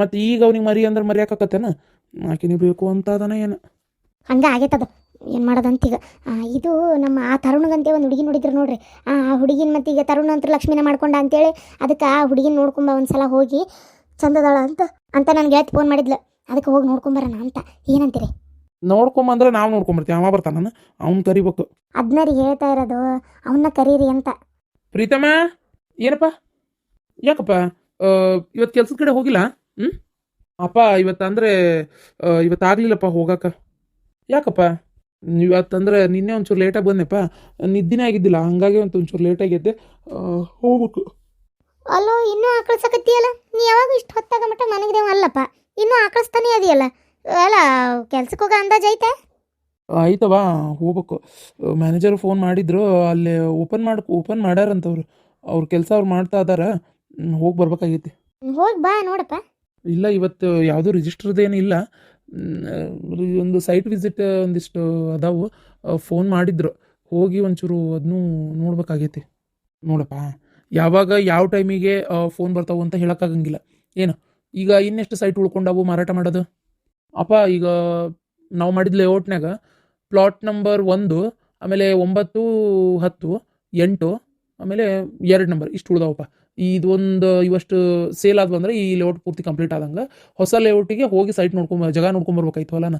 ಮತ್ತು ಈಗ ಅವ್ನಿಗೆ ಮರಿ ಅಂದ್ರೆ ಮರ್ಯಾಕತ್ತೇನ ಆಕಿನೇ ಬೇಕು ಅಂತ ಅದನ ಏನು? ಹಂಗೆ ಆಗೈತದ ಏನು ಮಾಡೋದಂತೀಗ? ಈಗ ಇದು ನಮ್ಮ ಆ ತರುಣಗಂತೆ ಒಂದು ಹುಡುಗಿ ನೋಡಿದ್ರು ನೋಡ್ರಿ. ಆ ಹುಡುಗಿನ ಮತ್ತೆ ಈಗ ತರುಣ ಅಂತ ಲಕ್ಷ್ಮಿನ ಮಾಡ್ಕೊಂಡ ಅಂತೇಳಿ ಅದಕ್ಕೆ ಆ ಹುಡುಗಿನ ನೋಡ್ಕೊಂಬ ಒಂದ್ಸಲ ಹೋಗಿ ಚಂದದಾಳ ಅಂತ ಅಂತ ನನ್ಗೆ ಗೆಳತಿ ಫೋನ್ ಮಾಡಿದ್ಲು. ಅದಕ್ಕೆ ಹೋಗಿ ನೋಡ್ಕೊಂಬರೋಣ ಅಂತ. ಏನಂತೀರಿ? ನೋಡ್ಕೊಂಬಂದ್ರೆ ನಾವು ನೋಡ್ಕೊಂಬರ್ತೀವಿ. ಅವ ಬರ್ತಾನ ಅವ್ನ ಕರಿಬೇಕು. ಅದ್ನರಿಗೆ ಹೇಳ್ತಾ ಇರೋದು. ಅವನ್ನ ಕರೀರಿ ಅಂತ. ಪ್ರೀತಮ್ಮ? ಏನಪ್ಪ? ಯಾಕಪ್ಪ? ಇವತ್ತು ಕೆಲ್ಸದ ಕಡೆ ಹೋಗಿಲ್ಲ? ಹ್ಞೂ ಅಪ್ಪ ಇವತ್ತು ಅಂದರೆ ಇವತ್ತು ಆಗಲಿಲ್ಲಪ್ಪ ಹೋಗಕ್ಕೆ ಯಾಕಪ್ಪ? ಇವತ್ತಂದ್ರೆ ನಿನ್ನೆ ಒಂಚೂರು ಲೇಟಾಗಿ ಬಂದೆಪ್ಪ. ನಿದ್ದಿನೇ ಆಗಿದ್ದಿಲ್ಲ ಹಂಗಾಗಿ ಒಂದು ಒಂಚೂರು ಲೇಟ್ ಆ, ಹೋಗ್ಬೇಕು. ಅಲ್ಲೋ ಇನ್ನೂ ಆಕಳಿಸಕತ್ತೀಯಲ್ಲ? ನೀ ಯಾವಾಗ ಇಷ್ಟು ಹೊತ್ತಾಗ ಮಟ್ಟ ಮನೆಗೆ ಅಲ್ಲಪ್ಪ. ಇನ್ನೂ ಆಕಳಿಸ್ತಾನೆ ಅದೆಯಲ್ಲ. ಅಲ್ಲ ಕೆಲ್ಸಕ್ಕೆ ಹೋಗೋ ಅಂದಾಜ್ ಐತೆ? ಆಯ್ತವಾ ಹೋಗ್ಬೇಕು. ಮ್ಯಾನೇಜರ್ ಫೋನ್ ಮಾಡಿದ್ರು ಅಲ್ಲಿ ಓಪನ್ ಮಾಡಿ ಓಪನ್ ಮಾಡ್ಯಾರಂತವ್ರು ಅವ್ರ ಕೆಲಸ ಅವ್ರು ಮಾಡ್ತಾ ಇದಾರ. ಹೋಗಿ ಬರ್ಬೇಕಾಗೈತಿ. ಹೋಗಿ ಬಾ ನೋಡಪ್ಪ. ಇಲ್ಲ ಇವತ್ತು ಯಾವುದೂ ರಿಜಿಸ್ಟರ್ದೇನು ಇಲ್ಲ ಒಂದು ಸೈಟ್ ವಿಸಿಟ್ ಒಂದಿಷ್ಟು ಅದಾವು. ಫೋನ್ ಮಾಡಿದ್ರು. ಹೋಗಿ ಒಂಚೂರು ಅದನ್ನೂ ನೋಡ್ಬೇಕಾಗೈತಿ. ನೋಡಪ್ಪ. ಯಾವಾಗ ಯಾವ ಟೈಮಿಗೆ ಫೋನ್ ಬರ್ತಾವು ಅಂತ ಹೇಳೋಕ್ಕಾಗಂಗಿಲ್ಲ. ಏನು? ಈಗ ಇನ್ನೆಷ್ಟು ಸೈಟ್ ಉಳ್ಕೊಂಡಾವು ಮಾರಾಟ ಮಾಡೋದು? ಅಪ್ಪ, ಈಗ ನಾವು ಮಾಡಿದ ಲೇಔಟ್ನಾಗ ಪ್ಲಾಟ್ ನಂಬರ್ ಒಂದು, ಆಮೇಲೆ ಒಂಬತ್ತು, ಹತ್ತು, ಎಂಟು ಆಮೇಲೆ ಎರಡು ನಂಬರ್ ಇಷ್ಟು ಉಳ್ದಾವಪ್ಪ. ಇದೊಂದು, ಇವಷ್ಟು ಸೇಲ್ ಆದ್ವು ಅಂದರೆ ಈ ಲೇಔಟ್ ಪೂರ್ತಿ ಕಂಪ್ಲೀಟ್ ಆದಂಗೆ. ಹೊಸ ಲೇಔಟಿಗೆ ಹೋಗಿ ಸೈಟ್ ನೋಡ್ಕೊಂಬ ಜಾಗ ನೋಡ್ಕೊಂಬರ್ಬೇಕಾಯ್ತು ಹೊಲನ.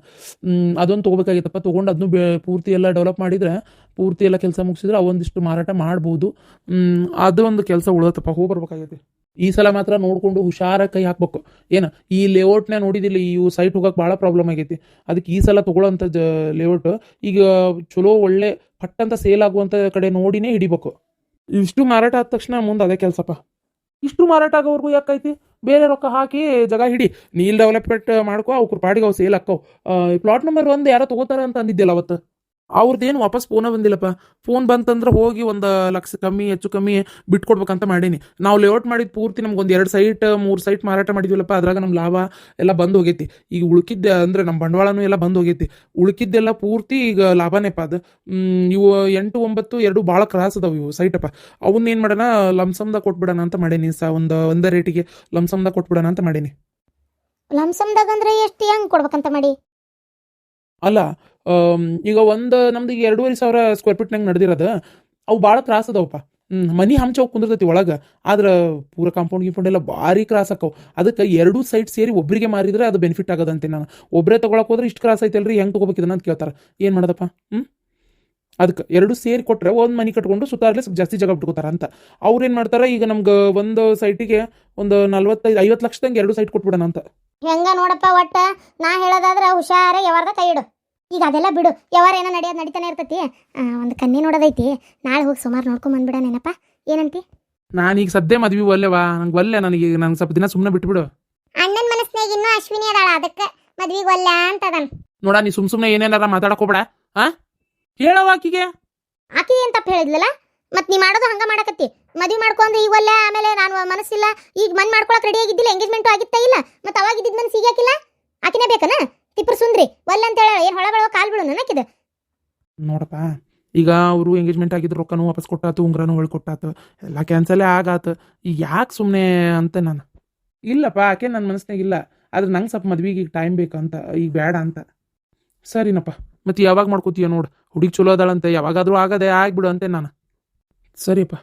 ಅದೊಂದು ತೊಗೋಬೇಕಾಗಿತ್ತಪ್ಪ. ತೊಗೊಂಡು ಅದನ್ನು ಬೇ, ಪೂರ್ತಿ ಎಲ್ಲ ಡೆವಲಪ್ ಮಾಡಿದರೆ, ಪೂರ್ತಿ ಎಲ್ಲ ಕೆಲಸ ಮುಗಿಸಿದ್ರೆ ಅವೊಂದಿಷ್ಟು ಮಾರಾಟ ಮಾಡ್ಬೋದು. ಅದು ಒಂದು ಕೆಲಸ ಉಳಿದತ್ತಪ್ಪ. ಹೋಗಿ ಬರ್ಬೇಕಾಗೈತಿ. ಈ ಸಲ ಮಾತ್ರ ನೋಡಿಕೊಂಡು ಹುಷಾರ ಕೈ ಹಾಕ್ಬೇಕು. ಏನು, ಈ ಲೇಔಟ್ನ ನೋಡಿದಿಲ್ಲ, ಈ ಸೈಟ್ ಹೋಗಕ್ಕೆ ಭಾಳ ಪ್ರಾಬ್ಲಮ್ ಆಗೈತಿ. ಅದಕ್ಕೆ ಈ ಸಲ ತೊಗೊಳ್ಳೋಂಥ ಲೇಔಟ್ ಈಗ ಚಲೋ, ಒಳ್ಳೆ, ಪಟ್ಟಂತ ಸೇಲ್ ಆಗುವಂಥ ಕಡೆ ನೋಡಿನೇ ಹಿಡಿಬೇಕು. ಇಷ್ಟು ಮಾರಾಟ ಆದ ತಕ್ಷಣ ಮುಂದೆ ಅದೇ ಕೆಲಸಪ್ಪ. ಇಷ್ಟು ಮಾರಾಟ ಆಗೋವರೆಗೂ ಯಾಕೈತಿ? ಬೇರೆ ರೊಕ್ಕ ಹಾಕಿ ಜಾಗ ಹಿಡಿ. ನೀಲ್ ಡೆವಲಪ್ಮೆಂಟ್ ಮಾಡ್ಕೋ ಅವ್ರ ಪಾಡಿಗೆ ಅವು ಸೇಲ್ ಹಾಕೋ ಪ್ಲಾಟ್ ನಂಬರ್ ಒಂದು ಯಾರೋ ತಗೋತಾರ ಅಂತ ಅಂದಿದ್ದಿಲ್ಲ ಅವತ್ತು. ಅವ್ರದ್ದೇನು ವಾಪಸ್ ಫೋನ ಬಂದಿಲ್ಲಪ್ಪ. ಫೋನ್ ಬಂತಂದ್ರೆ ಹೋಗಿ ಒಂದು ಲಕ್ಷ ಕಮ್ಮಿ, ಹೆಚ್ಚು ಕಮ್ಮಿ ಬಿಟ್ಕೊಡ್ಬೇಕಂತ ಮಾಡೀನಿ. ನಾವು ಲೇಔಟ್ ಮಾಡಿದ ಪೂರ್ತಿ ನಮ್ಗೆ ಒಂದು ಎರಡು ಸೈಟ್ ಮೂರು ಸೈಟ್ ಮಾರಾಟ ಮಾಡಿದ್ವಿಲ್ಲಪ್ಪ, ಅದ್ರಾಗ ನಮ್ಮ ಲಾಭ ಎಲ್ಲ ಬಂದು ಹೋಗೈತಿ. ಈಗ ಉಳ್ಕಿದ್ದೆ ಅಂದರೆ ನಮ್ಮ ಬಂಡವಾಳನೂ ಎಲ್ಲ ಬಂದು ಹೋಗೈತಿ. ಉಳ್ಕಿದ್ದೆಲ್ಲ ಪೂರ್ತಿ ಈಗ ಲಾಭನೇಪ್ಪ ಅದು. ಇವು ಎಂಟು, ಒಂಬತ್ತು, ಎರಡು ಭಾಳ ಕ್ರಾಸ್ ಅದಾವ ಇವು ಸೈಟಪ್ಪ ಅವನ್ನ ಏನು ಮಾಡೋಣ ಲಮ್ಸಮ್ದಾಗ ಕೊಟ್ಬಿಡೋಣ ಅಂತ ಮಾಡೀನಿ. ಸ ಒಂದು, ಒಂದೇ ರೇಟಿಗೆ ಲಮ್ಸಮ್ದಾಗ ಕೊಟ್ಬಿಡೋಣ ಅಂತ ಮಾಡೀನಿ. ಲಮ್ಸಮ್ದಾಗ ಅಂದ್ರೆ ಎಷ್ಟು ಹೆಂಗ್ ಕೊಡ್ಬೇಕಂತ ಮಾಡಿ? ಅಲ್ಲ ಈಗ ಒಂದು, ನಮ್ದು ಈಗ ಎರಡೂವರೆ ಸಾವಿರ ಸ್ಕ್ವೇರ್ ಫೀಟ್ನಾಗ ನಡೆದಿರೋದು. ಅವು ಭಾಳ ತ್ರಾಸ ಅದಾವಪ್ಪ. ಮನಿ ಹಂಚ ಹೋಗಿ ಕುಂದಿರ್ತೈತಿ ಒಳಗೆ. ಆದ್ರೆ ಪೂರ ಕಾಂಪೌಂಡ್ ಗಿಂಪೌಂಡ್ ಎಲ್ಲ ಭಾರಿ ಕ್ರಾಸ್ ಆಕವು ಅದಕ್ಕೆ ಎರಡು ಸೈಡ್ ಸೇರಿ ಒಬ್ಬರಿಗೆ ಮಾರಿದ್ರೆ ಅದು ಬೆನಿಫಿಟ್ ಆಗೋದಂತೆ ನಾನು. ಒಬ್ಬರೇ ತೊಗೊಳಕ್ಕೆ ಹೋದ್ರೆ ಇಷ್ಟು ಕ್ರಾಸ್ ಐತಲ್ರಿ, ಹೆಂಗೆ ತೊಗೋಬೇಕಿದನ್ನ ಅಂತ ಕೇಳ್ತಾರೆ. ಏನು ಮಾಡೋದಪ್ಪ? ಹ್ಞೂ ಅದಕ್ಕೆ ಎರಡು ಸೇರಿ ಕೊಟ್ಟರೆ ಒಂದು ಮನೆ ಕಟ್ಕೊಂಡು ಸುತ್ತಾರ್ಲೆ ಸ್ವಲ್ಪ ಜಾಸ್ತಿ ಜಾಗ ಬಿಟ್ಕೋತಾರ ಅಂತ. ಅವ್ರು ಏನು ಮಾಡ್ತಾರೆ, ಈಗ ನಮ್ಗೆ ಒಂದು ಸೈಟಿಗೆ ಒಂದು ನಲ್ವತ್ತೈದು ಐವತ್ತು ಲಕ್ಷದಂಗೆ ಎರಡು ಸೈಟ್ ಕೊಟ್ಬಿಡೋಣ ಅಂತ. ಹೆಂಗ ನೋಡಪ್ಪ ಒಟ್ಟ? ನಾ ಹೇಳೋದಾದ್ರೆ ಹುಷಾರ ಯಾವಾರ್ದ ಕೈ ಈಗ ಅದೆಲ್ಲ ಬಿಡು. ಯಾವಾರ ಏನೋ ನಡೆಯೋದು ನಡೀತಾನೆ ಇರ್ತೈತಿ. ಒಂದು ಕನ್ನಿ ನೋಡೋದೈತಿ. ನಾಳೆ ಹೋಗಿ ಸುಮಾರು ನೋಡ್ಕೊಂಡ್ ನೆನಪ. ಏನಂತಿ? ನಾನೀಗ ಸದ್ಯ ಮದ್ವಿ ಒಲ್ಲೆವಾ? ನಂಗೆ ಒಲ್ಲೆ ನನಗೆ. ನಂಗೆ ಸ್ವಲ್ಪ ದಿನ ಸುಮ್ಮನೆ ಬಿಟ್ಬಿಡು. ಅಣ್ಣನ ಮನಸ್ಸಿನಾಗ ಇನ್ನೂ ಅಶ್ವಿನಿ ಅದಾಳ. ಅದಕ್ಕೆ ಮದ್ವಿಗೆ ಒಲ್ಲ ಅಂತ ಅದನ್. ನೋಡ ನೀ ಸುಮ್ ಸುಮ್ಮನೆ ಏನೇನಾರ ಮಾತಾಡಕೋಬೇಡ ಹಾ ಹೇಳವ ಆಕಿಗೆ? ಆಕಿ ಏನ್ ತಪ್ಪು ಹೇಳಿದ್ಲಲ್ಲ? ಮತ್ ನೀ ಮಾಡೋದು ಹಂಗ ಮಾಡಕತ್ತಿ. ಮದ್ವಿ ಮಾಡ್ಕೊಂಡು ಈಗ ಒಲ್ಲೆ ಆಮೇಲೆ ನಾನು ಮನಸ್ಸಿಲ್ಲ. ಈಗ ಮನ್ ಮಾಡ್ಕೊಳಕ್ ರೆಡಿ ಆಗಿದ್ದಿಲ್ಲ ಎಂಗೇಜ್ಮೆಂಟ್ ಆಗಿತ್ತ ಇಲ್ಲ. ಮತ್ ಅವಾಗ ಮನ್ಸಿಗೆ ಹಾಕಿಲ್ಲ ಆಕಿನೇ ಬೇಕನ? ತಿಪ್ಪರ್ ಸುಂದ್ರಿ, ಒಲ್ಲ ಅಂತ ಹೇಳ ಏನ್ ಹೊಳಗಳ ಕಾಲ್ ಬಿಡು ನನಕಿದ ನೋಡಪ್ಪ, ಈಗ ಅವರು ಎಂಗೇಜ್ಮೆಂಟ್ ಆಗಿದ್ರು ರೊಕ್ಕನೂ ವಾಪಸ್ ಕೊಟ್ಟಾತು, ಉಂಗ್ರನೂ ಹೊಳ್ಕೊಟ್ಟಾತು ಎಲ್ಲ ಕ್ಯಾನ್ಸಲೇ ಆಗಾತು. ಈಗ ಯಾಕೆ ಸುಮ್ಮನೆ ಅಂತ ನಾನು? ಇಲ್ಲಪ್ಪ, ಆಕೆ ನನ್ನ ಮನಸ್ಸಿನಾಗ ಇಲ್ಲ. ಆದ್ರೆ ನಂಗೆ ಸ್ವಲ್ಪ ಮದ್ವಿಗೆ ಈಗ ಟೈಮ್ ಬೇಕಂತ, ಈಗ ಬೇಡ ಅಂತ. ಸರಿನಪ್ಪ ಮತ್ತೆ ಯಾವಾಗ ಮಾಡ್ಕೋತೀಯ ನೋಡು, ಹುಡುಗಿ ಚಲೋ ಅದಾಳಂತೆ, ಯಾವಾಗಾದ್ರೂ ಆಗದೆ ಆಗ್ಬಿಡು ಅಂತೆ ನಾನು. ಸರಿಯಪ್ಪ.